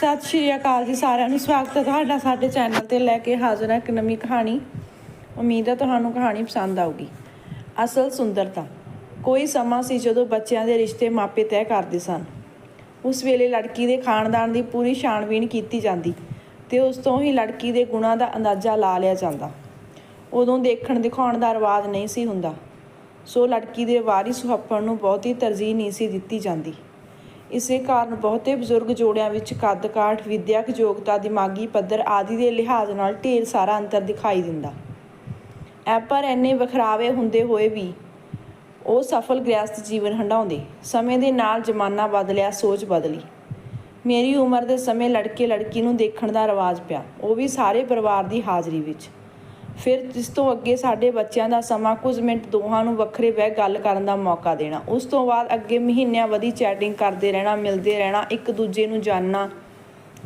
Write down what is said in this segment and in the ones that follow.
ਸਤਿ ਸ਼੍ਰੀ ਅਕਾਲ ਜੀ ਸਾਰਿਆਂ ਨੂੰ। ਸਵਾਗਤ ਹੈ ਤੁਹਾਡਾ ਸਾਡੇ ਚੈਨਲ ਤੇ ਲੈ ਕੇ ਹਾਜ਼ਰ ਹੈ ਇੱਕ ਨਵੀਂ ਕਹਾਣੀ। ਉਮੀਦ ਹੈ ਤੁਹਾਨੂੰ ਕਹਾਣੀ ਪਸੰਦ ਆਊਗੀ। ਅਸਲ ਸੁੰਦਰਤਾ। ਕੋਈ ਸਮਾਂ ਸੀ ਜਦੋਂ ਬੱਚਿਆਂ ਦੇ ਰਿਸ਼ਤੇ ਮਾਪੇ ਤੈਅ ਕਰਦੇ ਸਨ। ਉਸ ਵੇਲੇ ਲੜਕੀ ਦੇ ਖਾਨਦਾਨ ਦੀ ਪੂਰੀ ਛਾਣਬੀਣ ਕੀਤੀ ਜਾਂਦੀ ਤੇ ਉਸ ਤੋਂ ਹੀ ਲੜਕੀ ਦੇ ਗੁਣਾਂ ਦਾ ਅੰਦਾਜ਼ਾ ਲਾ ਲਿਆ ਜਾਂਦਾ। ਉਦੋਂ ਦੇਖਣ ਦਿਖਾਉਣ ਦਾ ਰਿਵਾਜ ਨਹੀਂ ਸੀ ਹੁੰਦਾ। ਸੋ ਲੜਕੀ ਦੇ ਵਾਰਿਸ ਸੁਹੱਪਣ ਨੂੰ ਬਹੁਤੀ ਤਰਜੀਹ ਨਹੀਂ ਸੀ ਦਿੱਤੀ ਜਾਂਦੀ। ਇਸੇ ਕਾਰਨ ਬਹੁਤੇ ਬਜ਼ੁਰਗ ਜੋੜਿਆਂ ਵਿੱਚ ਕੱਦ ਕਾਠ ਵਿਦਿਅਕ ਯੋਗਤਾ, ਦਿਮਾਗੀ ਪੱਧਰ ਆਦਿ ਦੇ ਲਿਹਾਜ਼ ਨਾਲ ਢੇਰ ਸਾਰਾ ਅੰਤਰ ਦਿਖਾਈ ਦਿੰਦਾ। ਐ ਪਰ ਇੰਨੇ ਵਖਰਾਵੇ ਹੁੰਦੇ ਹੋਏ ਵੀ ਉਹ ਸਫਲ ਗ੍ਰਸਥ ਜੀਵਨ ਹੰਡਾਉਂਦੇ ਸਮੇਂ ਦੇ ਨਾਲ ਜ਼ਮਾਨਾ ਬਦਲਿਆ, ਸੋਚ ਬਦਲੀ। ਮੇਰੀ ਉਮਰ ਦੇ ਸਮੇਂ ਲੜਕੇ ਲੜਕੀ ਨੂੰ ਦੇਖਣ ਦਾ ਰਿਵਾਜ ਪਿਆ। ਉਹ ਵੀ ਸਾਰੇ ਪਰਿਵਾਰ ਦੀ ਹਾਜ਼ਰੀ ਵਿੱਚ। ਫਿਰ ਜਿਸ ਤੋਂ ਅੱਗੇ ਸਾਡੇ ਬੱਚਿਆਂ ਦਾ ਸਮਾਂ ਕੁਝ ਮਿੰਟ ਦੋਹਾਂ ਨੂੰ ਵੱਖਰੇ ਬਹਿ ਗੱਲ ਕਰਨ ਦਾ ਮੌਕਾ ਦੇਣਾ। ਉਸ ਤੋਂ ਬਾਅਦ ਅੱਗੇ ਮਹੀਨਿਆਂ ਵਧੀ ਚੈਟਿੰਗ ਕਰਦੇ ਰਹਿਣਾ, ਮਿਲਦੇ ਰਹਿਣਾ, ਇੱਕ ਦੂਜੇ ਨੂੰ ਜਾਣਨਾ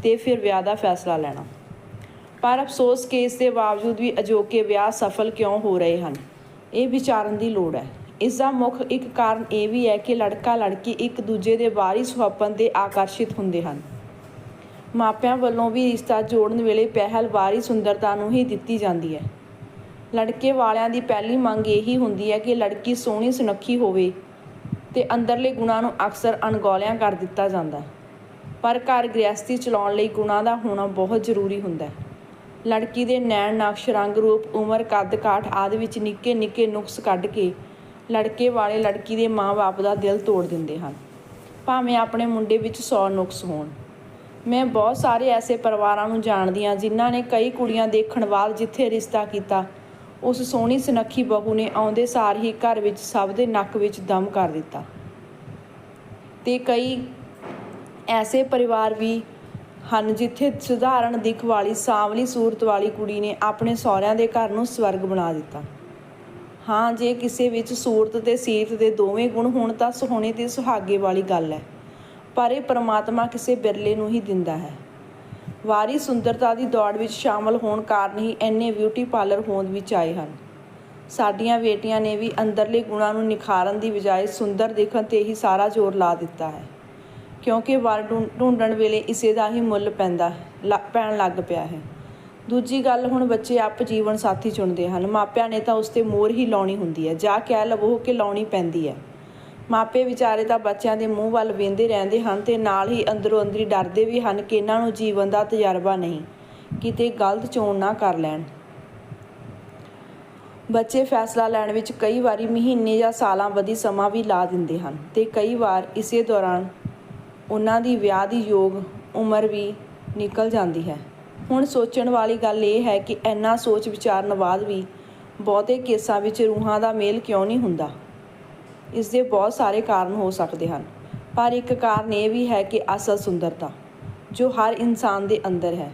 ਤੇ ਫਿਰ ਵਿਆਹ ਦਾ ਫੈਸਲਾ ਲੈਣਾ। ਪਰ ਅਫਸੋਸ ਕਿ ਇਸ ਦੇ ਬਾਵਜੂਦ ਵੀ ਅਜੋਕੇ ਵਿਆਹ ਸਫਲ ਕਿਉਂ ਹੋ ਰਹੇ ਹਨ, ਇਹ ਵਿਚਾਰਨ ਦੀ ਲੋੜ ਹੈ। ਇਸ ਦਾ ਮੁੱਖ ਇੱਕ ਕਾਰਨ ਇਹ ਵੀ ਹੈ ਕਿ ਲੜਕਾ ਲੜਕੀ ਇੱਕ ਦੂਜੇ ਦੇ ਬਾਹਰੀ ਸੁਹੱਪਣ ਤੇ ਆਕਰਸ਼ਿਤ ਹੁੰਦੇ ਹਨ। ਮਾਪਿਆਂ ਵੱਲੋਂ ਵੀ ਰਿਸ਼ਤਾ ਜੋੜਨ ਵੇਲੇ ਪਹਿਲ ਬਾਹਰੀ ਸੁੰਦਰਤਾ ਨੂੰ ਹੀ ਦਿੱਤੀ ਜਾਂਦੀ ਹੈ। ਲੜਕੇ ਵਾਲਿਆਂ ਦੀ ਪਹਿਲੀ ਮੰਗ ਇਹੀ ਹੁੰਦੀ ਹੈ ਕਿ ਲੜਕੀ ਸੋਹਣੀ ਸੁਨੱਖੀ ਹੋਵੇ ਤੇ ਅੰਦਰਲੇ ਗੁਣਾਂ ਨੂੰ ਅਕਸਰ ਅਣਗੌਲਿਆਂ ਕਰ ਦਿੱਤਾ ਜਾਂਦਾ ਪਰ ਘਰ ਗ੍ਰਸਤੀ ਚਲਾਉਣ ਲਈ ਗੁਣਾਂ ਦਾ ਹੋਣਾ ਬਹੁਤ ਜ਼ਰੂਰੀ ਹੁੰਦਾ ਹੈ। ਲੜਕੀ ਦੇ ਨੈਣ, ਨਕਸ਼, ਰੰਗ ਰੂਪ, ਉਮਰ, ਕੱਦ, ਕਾਠ ਆਦਿ ਵਿੱਚ ਨਿੱਕੇ ਨਿੱਕੇ ਨੁਕਸ ਕੱਢ ਕੇ ਲੜਕੇ ਵਾਲੇ ਲੜਕੀ ਦੇ ਮਾਂ-ਬਾਪ ਦਾ ਦਿਲ ਤੋੜ ਦਿੰਦੇ ਹਨ। ਭਾਵੇਂ ਆਪਣੇ ਮੁੰਡੇ ਵਿੱਚ 100 ਨੁਕਸ ਹੋਣ। ਮੈਂ ਬਹੁਤ ਸਾਰੇ ਐਸੇ ਪਰਿਵਾਰਾਂ ਨੂੰ ਜਾਣਦੀ ਹਾਂ ਜਿਨ੍ਹਾਂ ਨੇ ਕਈ ਕੁੜੀਆਂ ਦੇਖਣ ਬਾਅਦ ਜਿੱਥੇ ਰਿਸ਼ਤਾ ਕੀਤਾ ਉਸ ਸੋਹਣੀ ਸੁਨੱਖੀ ਬਹੂ ਨੇ ਆਉਂਦੇ ਸਾਰ ਹੀ ਘਰ ਵਿੱਚ ਸਭ ਦੇ ਨੱਕ ਵਿੱਚ ਦਮ ਕਰ ਦਿੱਤਾ। ਤੇ ਕਈ ਐਸੇ ਪਰਿਵਾਰ ਵੀ ਹਨ ਜਿੱਥੇ ਸਧਾਰਨ ਦਿੱਖ ਵਾਲੀ ਸਾਂਵਲੀ ਸੂਰਤ ਵਾਲੀ ਕੁੜੀ ਨੇ ਆਪਣੇ ਸਹੁਰਿਆਂ ਦੇ ਘਰ ਨੂੰ ਸਵਰਗ ਬਣਾ ਦਿੱਤਾ। ਹਾਂ, ਜੇ ਕਿਸੇ ਵਿੱਚ ਸੂਰਤ ਤੇ ਸੀਰਤ ਦੇ ਦੋਵੇਂ ਗੁਣ ਹੋਣ ਤਾਂ ਸੋਹਣੇ ਤੇ ਸੁਹਾਗੇ ਵਾਲੀ ਗੱਲ ਹੈ, ਪਰ ਇਹ ਪਰਮਾਤਮਾ ਕਿਸੇ ਬਿਰਲੇ ਨੂੰ ਹੀ ਦਿੰਦਾ ਹੈ। ਵਾਰੀ ਸੁੰਦਰਤਾ ਦੀ ਦੌੜ ਵਿੱਚ ਸ਼ਾਮਲ ਹੋਣ ਕਾਰਨ ਹੀ ਐਨੇ ਬਿਊਟੀ ਪਾਰਲਰ ਹੋਂਦ ਵਿੱਚ ਆਏ ਹਨ। ਸਾਡੀਆਂ ਬੇਟੀਆਂ ਨੇ ਵੀ ਅੰਦਰਲੇ ਗੁਣਾਂ ਨੂੰ ਨਿਖਾਰਨ ਦੀ ਬਜਾਏ ਸੁੰਦਰ ਦੇਖਣ ਤੇ ਹੀ ਸਾਰਾ ਜ਼ੋਰ ਲਾ ਦਿੱਤਾ ਹੈ। ਕਿਉਂਕਿ ਵਰ ਢੂੰ- ਢੂੰਡਣ ਵੇਲੇ ਇਸੇ ਦਾ ਹੀ ਮੁੱਲ ਪੈਂਦਾ ਹੈ, ਲ- ਪੈਣ ਲੱਗ ਪਿਆ ਹੈ। ਦੂਜੀ ਗੱਲ, ਹੁਣ ਬੱਚੇ ਆਪ ਜੀਵਨ ਸਾਥੀ ਚੁਣਦੇ ਹਨ। ਮਾਪਿਆਂ ਨੇ ਤਾਂ ਉਸ ਤੇ ਮੋਹਰ ਹੀ ਲਾਉਣੀ ਹੁੰਦੀ ਹੈ। ਜਾਂ ਕਹਿ ਲਵੋ ਕਿ ਲਾਉਣੀ ਪੈਂਦੀ ਹੈ। ਮਾਪੇ ਵਿਚਾਰੇ ਤਾਂ ਬੱਚਿਆਂ ਦੇ ਮੂੰਹ ਵੱਲ ਵੇਂਦੇ ਰਹਿੰਦੇ ਹਨ ਤੇ ਨਾਲ ਹੀ ਅੰਦਰੋਂ ਅੰਦਰੀ ਡਰਦੇ ਵੀ ਹਨ ਕਿ ਇਹਨਾਂ ਨੂੰ ਜੀਵਨ ਦਾ ਤਜਰਬਾ ਨਹੀਂ, ਕਿਤੇ ਗਲਤ ਚੋਣ ਨਾ ਕਰ ਲੈਣ। ਬੱਚੇ ਫੈਸਲਾ ਲੈਣ ਵਿੱਚ ਕਈ ਵਾਰੀ ਮਹੀਨੇ ਜਾਂ ਸਾਲਾਂ ਵਧੀ ਸਮਾਂ ਵੀ ਲਾ ਦਿੰਦੇ ਹਨ ਤੇ ਕਈ ਵਾਰ ਇਸੇ ਦੌਰਾਨ ਉਹਨਾਂ ਦੀ ਵਿਆਹ ਦੀ ਯੋਗ ਉਮਰ ਵੀ ਨਿਕਲ ਜਾਂਦੀ ਹੈ। ਹੁਣ ਸੋਚਣ ਵਾਲੀ ਗੱਲ ਇਹ ਹੈ ਕਿ ਇੰਨਾ ਸੋਚ ਵਿਚਾਰਨ ਬਾਅਦ ਵੀ ਬਹੁਤੇ ਕੇਸਾਂ ਵਿੱਚ ਰੂਹਾਂ ਦਾ ਮੇਲ ਕਿਉਂ ਨਹੀਂ ਹੁੰਦਾ? ਇਸ ਦੇ ਬਹੁਤ ਸਾਰੇ ਕਾਰਨ ਹੋ ਸਕਦੇ ਹਨ। ਪਰ ਇੱਕ ਕਾਰਨ ਇਹ ਵੀ ਹੈ ਕਿ ਅਸਲ ਸੁੰਦਰਤਾ, ਜੋ ਹਰ ਇਨਸਾਨ ਦੇ ਅੰਦਰ ਹੈ,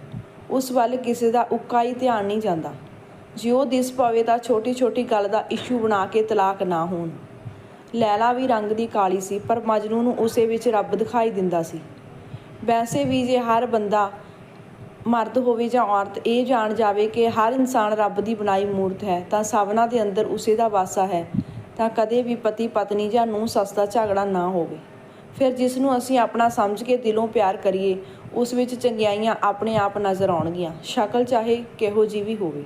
ਉਸ ਵੱਲ ਕਿਸੇ ਦਾ ਉੱਕਾ ਹੀ ਧਿਆਨ ਨਹੀਂ ਜਾਂਦਾ। ਜੇ ਉਹ ਦਿਸ ਪਵੇ ਤਾਂ ਛੋਟੀ-ਛੋਟੀ ਗੱਲ ਦਾ ਇਸ਼ੂ ਬਣਾ ਕੇ ਤਲਾਕ ਨਾ ਹੋਣ। ਲੈਲਾ ਵੀ ਰੰਗ ਦੀ ਕਾਲੀ ਸੀ, ਪਰ ਮਜਨੂ ਨੂੰ ਉਸੇ ਵਿੱਚ ਰੱਬ ਦਿਖਾਈ ਦਿੰਦਾ ਸੀ। ਵੈਸੇ ਵੀ ਜੇ ਹਰ ਬੰਦਾ ਮਰਦ ਹੋਵੇ ਜਾਂ ਔਰਤ, ਇਹ ਜਾਣ ਜਾਵੇ ਕਿ ਹਰ ਇਨਸਾਨ ਰੱਬ ਦੀ ਬਣਾਈ ਮੂਰਤ ਹੈ, ਤਾਂ ਸਭਨਾਂ ਦੇ ਅੰਦਰ ਉਸੇ ਦਾ ਵਾਸਾ ਹੈ ਤਾਂ ਕਦੇ ਵੀ ਪਤੀ ਪਤਨੀ ਜਾਂ ਨੂੰ ਸੱਸ ਦਾ ਝਗੜਾ ਨਾ ਹੋਵੇ। ਫਿਰ ਜਿਸ ਨੂੰ ਅਸੀਂ ਆਪਣਾ ਸਮਝ ਕੇ ਦਿਲੋਂ ਪਿਆਰ ਕਰੀਏ, ਉਸ ਵਿੱਚ ਚੰਗਿਆਈਆਂ ਆਪਣੇ ਆਪ ਨਜ਼ਰ ਆਉਣਗੀਆਂ। ਸ਼ਕਲ ਚਾਹੇ ਕਿਹੋ ਜੀ ਵੀ ਹੋਵੇ।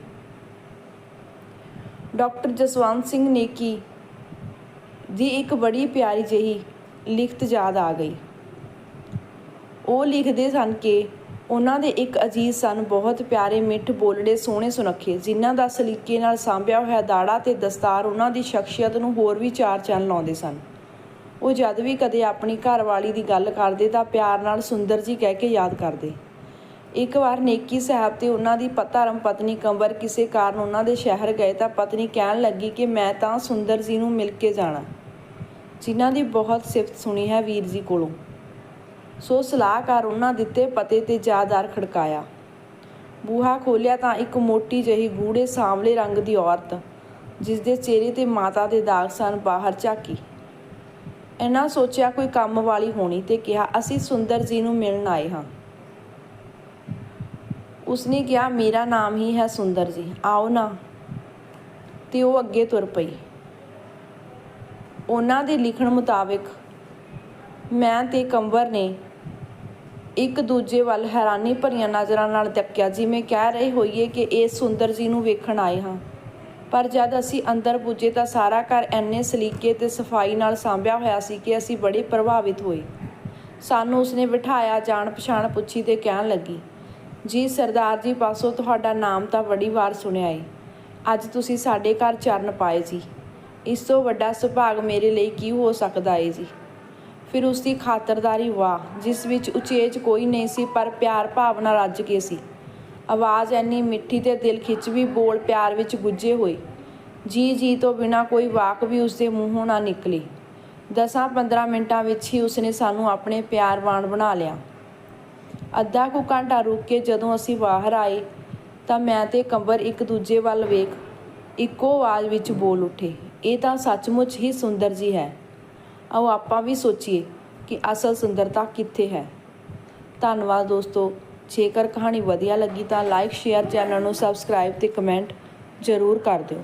ਡਾਕਟਰ ਜਸਵੰਤ ਸਿੰਘ ਨੇ ਕੀ ਦੀ ਇੱਕ ਬੜੀ ਪਿਆਰੀ ਜਿਹੀ ਲਿਖਤ ਯਾਦ ਆ ਗਈ। ਉਹ ਲਿਖਦੇ ਸਨ ਕਿ ਉਹਨਾਂ ਦੇ ਇੱਕ ਅਜੀਜ਼ ਸਨ, ਬਹੁਤ ਪਿਆਰੇ, ਮਿੱਠ, ਬੋਲੜੇ, ਸੋਹਣੇ ਸੁਨੱਖੇ, ਜਿਨ੍ਹਾਂ ਦਾ ਸਲੀਕੇ ਨਾਲ ਸਾਂਭਿਆ ਹੋਇਆ ਦਾੜਾ ਤੇ ਦਸਤਾਰ ਉਹਨਾਂ ਦੀ ਸ਼ਖਸੀਅਤ ਨੂੰ ਹੋਰ ਵੀ ਚਾਰ ਚੰਨ ਲਾਉਂਦੇ ਸਨ। ਉਹ ਜਦ ਵੀ ਕਦੇ ਆਪਣੀ ਘਰਵਾਲੀ ਦੀ ਗੱਲ ਕਰਦੇ ਤਾਂ ਪਿਆਰ ਨਾਲ ਸੁੰਦਰ ਜੀ ਕਹਿ ਕੇ ਯਾਦ ਕਰਦੇ। ਇੱਕ ਵਾਰ ਨੇਕੀ ਸਾਹਿਬ ਤੇ ਉਹਨਾਂ ਦੀ ਪ- ਧਰਮ ਪਤਨੀ ਕੰਵਰ ਕਿਸੇ ਕਾਰਨ ਉਹਨਾਂ ਦੇ ਸ਼ਹਿਰ ਗਏ ਤਾਂ ਪਤਨੀ ਕਹਿਣ ਲੱਗੀ ਕਿ ਮੈਂ ਤਾਂ ਸੁੰਦਰ ਜੀ ਨੂੰ ਮਿਲ ਕੇ ਜਾਣਾ। ਜਿਨ੍ਹਾਂ ਦੀ ਬਹੁਤ ਸਿਫਤ ਸੁਣੀ ਹੈ ਵੀਰ ਜੀ ਕੋਲੋਂ। ਸੋ ਸਲਾਹਕਾਰ ਉਹਨਾਂ ਦਿੱਤੇ ਪਤੇ ਤੇ ਜਾਦਰ ਖੜਕਾਇਆ। ਬੂਹਾ ਖੋਲਿਆ ਤਾਂ ਇੱਕ ਮੋਟੀ ਜਹੀ ਗੂੜੇ ਸਾਂਵਲੇ ਰੰਗ ਦੀ ਔਰਤ ਜਿਸ ਦੇ ਚਿਹਰੇ ਤੇ ਮਾਤਾ ਦੇ ਦਾਗ ਸਨ, ਬਾਹਰ ਝਾਕੀ। ਇਹਨਾਂ ਸੋਚਿਆ ਕੋਈ ਕੰਮ ਵਾਲੀ ਹੋਣੀ ਤੇ ਕਿਹਾ, ਅਸੀਂ ਸੁੰਦਰ ਜੀ ਨੂੰ ਮਿਲਣ ਆਏ ਹਾਂ। ਉਸਨੇ ਕਿਹਾ, ਮੇਰਾ ਨਾਮ ਹੀ ਹੈ ਸੁੰਦਰ ਜੀ, ਆਓ ਨਾ। ਤੇ ਉਹ ਅੱਗੇ ਤੁਰ ਪਈ। ਉਹਨਾਂ ਦੇ ਲਿਖਣ ਮੁਤਾਬਿਕ ਮੈਂ ਤੇ ਕੰਵਰ ਨੇ ਇੱਕ ਦੂਜੇ ਵੱਲ ਹੈਰਾਨੀ ਭਰੀਆਂ ਨਜ਼ਰਾਂ ਨਾਲ ਤੱਕਿਆ, ਜਿਵੇਂ ਕਹਿ ਰਹੇ ਹੋਈਏ ਕਿ ਇਹ ਸੁੰਦਰ ਜੀ ਨੂੰ ਵੇਖਣ ਆਏ ਹਾਂ। ਪਰ ਜਦ ਅਸੀਂ ਅੰਦਰ ਪੁੱਜੇ ਤਾਂ ਸਾਰਾ ਘਰ ਐਨੇ ਸਲੀਕੇ ਤੇ ਸਫ਼ਾਈ ਨਾਲ ਸਾਂਭਿਆ ਹੋਇਆ ਸੀ ਕਿ ਅਸੀਂ ਬੜੇ ਪ੍ਰਭਾਵਿਤ ਹੋਏ। ਸਾਨੂੰ ਉਸਨੇ ਬਿਠਾਇਆ ਜਾਣ ਪਛਾਣ ਪੁੱਛੀ ਤੇ ਕਹਿਣ ਲੱਗੀ, ਜੀ ਸਰਦਾਰ ਜੀ ਪਾਸੋਂ ਤੁਹਾਡਾ ਨਾਮ ਤਾਂ ਬੜੀ ਵਾਰ ਸੁਣਿਆ ਏ। ਅੱਜ ਤੁਸੀਂ ਸਾਡੇ ਘਰ ਚਰਨ ਪਾਏ ਜੀ। ਇਸ ਤੋਂ ਵੱਡਾ ਸੁਭਾਗ ਮੇਰੇ ਲਈ ਕੀ ਹੋ ਸਕਦਾ ਏ ਜੀ? ਫਿਰ ਉਸ ਦੀ ਖਾਤਰਦਾਰੀ ਵਾਹ, ਜਿਸ ਵਿੱਚ ਉਚੇਚ ਕੋਈ ਨਹੀਂ ਸੀ, ਪਰ ਪਿਆਰ ਭਾਵਨਾ ਰੱਜ ਕੇ ਸੀ। ਆਵਾਜ਼ ਐਨੀ ਮਿੱਠੀ ਤੇ ਦਿਲ ਖਿੱਚ ਵੀ ਬੋਲ ਪਿਆਰ ਵਿੱਚ ਗੁੱਜੇ ਹੋਏ। ਜੀ ਜੀ ਤੋਂ ਬਿਨਾ ਕੋਈ ਵਾਕ ਵੀ ਉਸ ਦੇ ਮੂੰਹੋਂ ਨਾ ਨਿਕਲੀ। ਦਸਾਂ 15 ਮਿੰਟਾਂ ਵਿੱਚ ਹੀ ਉਸਨੇ ਸਾਨੂੰ ਆਪਣੇ ਪਿਆਰ ਵਾਣ ਬਣਾ ਲਿਆ। ਅੱਧਾ ਕੁ ਘੰਟਾ ਰੁਕ ਕੇ ਜਦੋਂ ਅਸੀਂ ਬਾਹਰ ਆਏ, ਤਾਂ ਮੈਂ ਤੇ ਕੰਬਰ ਇੱਕ ਦੂਜੇ ਵੱਲ ਵੇਖ, ਇੱਕੋ ਆਵਾਜ਼ ਵਿੱਚ ਬੋਲ ਉੱਠੇ। ਇਹ ਤਾਂ ਸੱਚਮੁੱਚ ਹੀ ਸੁੰਦਰ ਜੀ ਹੈ। ਆਓ ਆਪਾਂ ਵੀ ਸੋਚੀਏ ਕਿ ਅਸਲ ਸੁੰਦਰਤਾ ਕਿੱਥੇ ਹੈ। ਧੰਨਵਾਦ ਦੋਸਤੋ। ਜੇਕਰ ਕਹਾਣੀ ਵਧੀਆ ਲੱਗੀ ਤਾਂ ਲਾਈਕ ਸ਼ੇਅਰ ਚੈਨਲ ਨੂੰ ਸਬਸਕ੍ਰਾਈਬ ਤੇ ਕਮੈਂਟ ਜ਼ਰੂਰ ਕਰ ਦਿਓ।